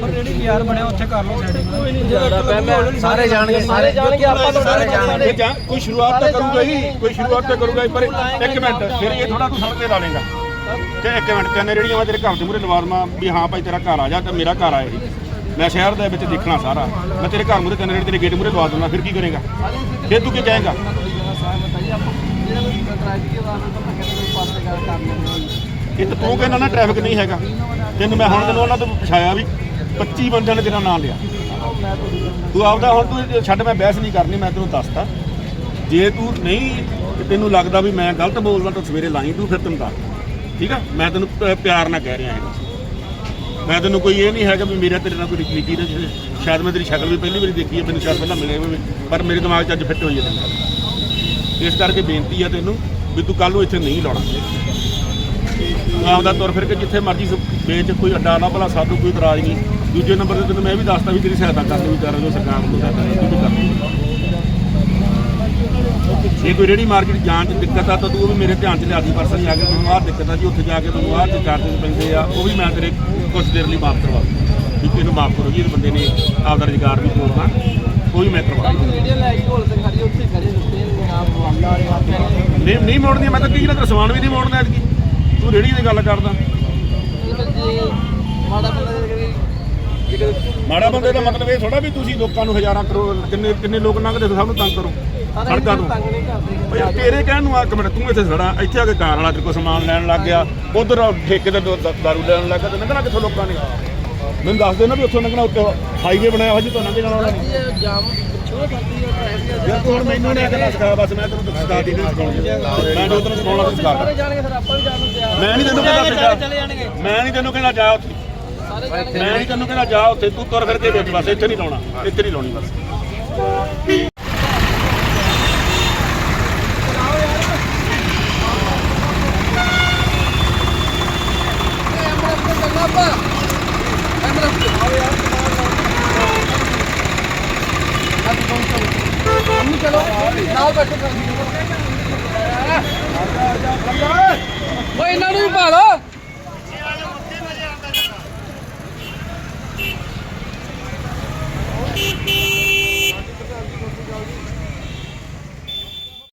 ਪਰ ਜਿਹੜੀ ਬਾਜ਼ਾਰ ਬਣਿਆ ਉੱਥੇ ਕਰ ਲਓ ਸੈਟਿੰਗ ਸਾਰੇ ਜਾਣਗੇ ਸਾਰੇ ਜਾਣਗੇ ਆਪਾਂ ਤਾਂ ਸਾਰੇ ਜਾਣਗੇ। ਇਹ ਜਾਂ ਕੋਈ ਸ਼ੁਰੂਆਤ ਤਾਂ ਕਰੂਗਾ ਹੀ ਕੋਈ ਸ਼ੁਰੂਆਤ ਤਾਂ ਕਰੂਗਾ ਹੀ ਪਰ ਇੱਕ ਮਿੰਟ ਫਿਰ ਇਹ ਥੋੜਾ ਤੂੰ ਸੜਕ ਤੇ ਲਾ ਲੇਗਾ ਤੇ ਇੱਕ ਮਿੰਟ ਤਿੰਨ ਰੇੜੀਆਂ ਮੈਂ ਤੇਰੇ ਘਰ ਦੇ ਮੂਹਰੇ ਲਵਾ ਦਵਾਂ ਵੀ ਹਾਂ ਭਾਈ ਤੇਰਾ ਘਰ ਆ ਜਾ ਤੇ ਮੇਰਾ ਘਰ ਆ ਇਹ। ਮੈਂ ਸ਼ਹਿਰ ਦੇ ਵਿੱਚ ਦੇਖਣਾ ਸਾਰਾ। ਮੈਂ ਤੇਰੇ ਘਰ ਮੂਹਰੇ ਰੇੜੀ ਤੇਰੇ ਗੇਟ ਮੂਹਰੇ ਲਵਾ ਦੂੰਗਾ ਫਿਰ ਕੀ ਕਰੇਗਾ? ਫਿਰ ਤੂੰ ਕੀ ਕਹੇਗਾ? ਇਹ ਤੂੰ ਕਹਿੰਦਾ ਨਾ ਟ੍ਰੈਫਿਕ ਨਹੀਂ ਹੈਗਾ। ਤੈਨੂੰ ਮੈਂ ਹੁਣ ਤੈਨੂੰ ਉਹਨਾਂ ਤੋਂ ਪਛਾਇਆ ਵੀ 25 ਬੰਦਿਆਂ ਨੇ ਤੇਰਾ ਨਾਮ ਲਿਆ। ਤੂੰ ਆਪਦਾ ਹੁਣ ਤੂੰ ਛੱਡ, ਮੈਂ ਬਹਿਸ ਨਹੀਂ ਕਰਨੀ, ਮੈਂ ਤੈਨੂੰ ਦੱਸਤਾ। ਜੇ ਤੂੰ ਨਹੀਂ ਤੈਨੂੰ ਲੱਗਦਾ ਵੀ ਮੈਂ ਗਲਤ ਬੋਲਦਾ ਤਾਂ ਸਵੇਰੇ ਲਾਈ ਤੂੰ, ਫਿਰ ਤੈਨੂੰ ਦੱਸ ਠੀਕ ਆ? ਮੈਂ ਤੈਨੂੰ ਪਿਆਰ ਨਾਲ ਕਹਿ ਰਿਹਾ ਹੈਗਾ। ਮੈਂ ਤੈਨੂੰ ਕੋਈ ਇਹ ਨਹੀਂ ਹੈਗਾ ਵੀ ਮੇਰਾ ਤੇਰੇ ਨਾਲ ਕੋਈ ਨਿੱਜੀ ਦਾ ਸ਼ਾਇਦ ਮੈਂ ਤੇਰੀ ਸ਼ਕਲ ਵੀ ਪਹਿਲੀ ਵਾਰੀ ਦੇਖੀ ਹੈ, ਮੈਨੂੰ ਸ਼ਾਇਦ ਪਹਿਲਾਂ ਮਿਲੇ ਹੋਵੇ ਪਰ ਮੇਰੇ ਦਿਮਾਗ 'ਚ ਅੱਜ ਫਿੱਟ ਹੋਈ ਹੈ ਤੇਰੀ ਇਸ ਕਰਕੇ ਬੇਨਤੀ ਆ ਤੈਨੂੰ ਵੀ ਤੂੰ ਕੱਲ ਨੂੰ ਇੱਥੇ ਨਹੀਂ ਲਾਉਣਾ। ਤੂੰ ਆਪਦਾ ਤੁਰ ਫਿਰ ਕੇ ਜਿੱਥੇ ਮਰਜ਼ੀ ਸ- ਵੇਚ ਕੋਈ ਅੱਡਾ ਨਾ, ਭਲਾ ਸਾਨੂੰ ਕੋਈ ਇਤਰਾਜ਼ ਨਹੀਂ। ਦੂਜੇ ਨੰਬਰ ਤੇ ਤੈਨੂੰ ਮੈਂ ਵੀ ਦੱਸਦਾ ਵੀ ਤੇਰੀ ਸਹਾਇਤਾ ਕਰਨ ਵੀ ਕਰ ਜੋ ਸਰਕਾਰ ਨੂੰ ਸਹਾਇਤਾ ਕਰਨੀ ਵੀ ਕਰਨੀ ਜੇ ਕੋਈ ਰੇੜੀ ਮਾਰਕੀਟ ਜਾਣ 'ਚ ਦਿੱਕਤ ਆ, ਤਾਂ ਤੂੰ ਉਹ ਵੀ ਮੇਰੇ ਧਿਆਨ 'ਚ ਲਿਆ ਲਿਆਦੀ ਪਰਸਨ ਆ ਕੇ ਮੈਨੂੰ ਆਹ ਦਿੱਕਤ ਆ ਜੀ, ਉੱਥੇ ਜਾ ਕੇ ਤੁਹਾਨੂੰ ਆਹ ਚਾਰਜਸ ਪੈਂਦੇ ਆ, ਉਹ ਵੀ ਮੈਂ ਤੇਰੇ ਕੁਝ ਦੇਰ ਲਈ ਮਾਫ ਕਰਵਾ ਦੂੰ ਵੀ ਤੈਨੂੰ ਮਾਫ ਕਰੋ ਜੀ, ਇਹ ਬੰਦੇ ਨੇ ਆਪਦਾ ਰੁਜ਼ਗਾਰ ਵੀ ਤੋੜਨਾ ਉਹ ਮੈਂ ਕਰਵਾ ਨਹੀਂ। ਨਹੀਂ ਮੋੜਨੀ ਮੈਂ ਤਾਂ ਕੀ ਨਾ ਸਮਾਨ ਵੀ ਨਹੀਂ ਮੋੜਨਾ ਐਤਕੀ। ਤੂੰ ਰੇੜੀ ਦੀ ਗੱਲ ਕਰਦਾ। ਮਾੜਾ ਬੰਦੇ ਦਾ ਮਤਲਬ ਇਹ ਥੋੜਾ ਵੀ ਤੁਸੀਂ ਲੋਕਾਂ ਨੂੰ ਹਜ਼ਾਰਾਂ ਕਰੋੜ, ਕਿੰਨੇ ਕਿੰਨੇ ਲੋਕ ਲੰਘਦੇ ਸਭ ਨੂੰ ਤੰਗ ਕਰੋ, ਸੜਕਾਂ ਨੂੰ ਓਏ ਤੇਰੇ ਕਹਿਣ ਨੂੰ ਆ ਇੱਕ ਮਿੰਟ, ਤੂੰ ਇੱਥੇ ਸੜਾ ਇੱਥੇ ਆ ਕੇ ਕਾਰ ਵਾਲਾ ਤੇਰੇ ਸਮਾਨ ਲੈਣ ਲੱਗ ਗਿਆ, ਉਧਰ ਠੇਕੇ ਤੇ ਦਾਰੂ ਲੈਣ ਲੱਗ ਗਿਆ ਤੇ ਲੰਘਣਾ ਕਿੱਥੋਂ ਲੋਕਾਂ ਨੇ? ਮੈਨੂੰ ਦੱਸ ਦੇ ਨਾ ਵੀ ਉੱਥੋਂ ਲੰਘਣਾ ਉੱਤੇ ਹਾਈਵੇ ਬਣਾਇਆ ਹੋਇਆ ਜੀ ਤੋਂ ਲੰਘ ਜਾਣਾ ਉਹਨਾਂ ਨੇ ਇਹ ਜਾਮ ਛੋਟਾ ਕਰਦੀ ਹੈ ਟ੍ਰੈਫਿਕ ਯਾਰ ਤੂੰ ਹੁਣ ਮੈਨੂੰ ਨਹੀਂ ਅਗਲਾ ਸਿਖਾ ਬਸ ਮੈਂ ਤੈਨੂੰ ਸਿਖਾ ਦੀ ਨਹੀਂ ਸਿਖਾਉਣੀ ਮੈਂ ਜੋ ਤੈਨੂੰ ਸਿਖਾਉਣਾ ਤੂੰ ਸਿਖਾ ਸਾਰੇ ਜਾਣਗੇ ਫਿਰ ਆਪਾਂ ਵੀ ਜਾਣ ਨੂੰ ਤਿਆਰ। ਮੈਂ ਨਹੀਂ ਤੈਨੂੰ ਕਹਿੰਦਾ ਸਾਰੇ ਚਲੇ ਜਾਣਗੇ। ਮੈਂ ਨਹੀਂ ਤੈਨੂੰ ਕਹਿੰਦਾ ਜਾ ਉੱਥੇ। ਸਾਰੇ ਮੈਂ ਨਹੀਂ ਤੈਨੂੰ ਕਹਿੰਦਾ ਜਾ ਉੱਥੇ ਤੂੰ ਤੁਰ ਫਿਰ ਕੇ ਵੇਖ ਬਸ ਇੱਥੇ ਨਹੀਂ ਲਾਉਣਾ ਇੱਥੇ ਨਹੀਂ ਲਾਉਣੀ ਬਸ।